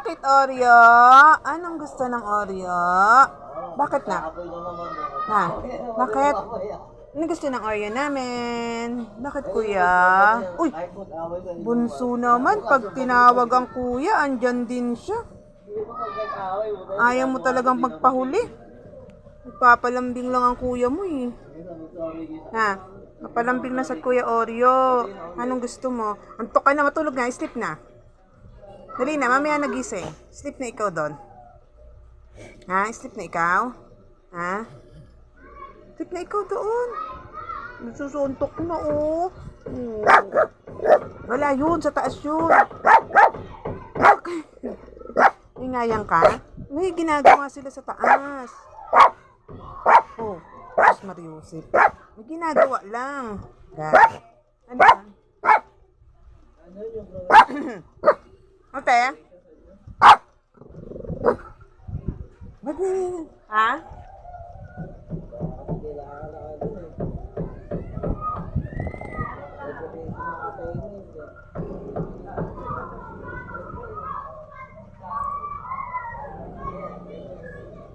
Bakit Oreo? Anong gusto ng Oreo? Bakit na? Na? Bakit? Ano gusto ng Oreo namin? Bakit kuya? Uy! Bunso naman, pag tinawag ang kuya, andyan din siya. Ayaw mo talagang magpahuli. Nagpapalambing lang ang kuya mo eh. Ha? Napalambing na sa kuya Oreo. Anong gusto mo? Antok ka na, matulog na, sleep na. Dali na, mamaya nagising. Sleep na ikaw doon. Ha? Sleep na ikaw? Ha? Sleep na ikaw doon. Nasusuntok na, oh. Wala yun, sa taas yun. Okay. Ingayang ka? May ginagawa sila sa taas. Oh, Diyos Mariusip. May ginagawa lang. Gag. Ano yan? Ate? Ba't na Ha?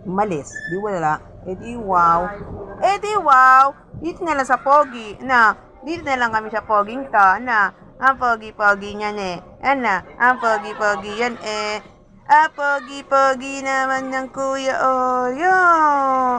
Malis. Di wala. Eh di wow. Eh di wow. Dito na lang sa pogi. Na, dito na lang kami sa poging to. Na, ang pogi-pogi niyan eh. Ano, ang pogi-pogi yan eh. Ah, pogi-pogi naman ng kuya Oreo.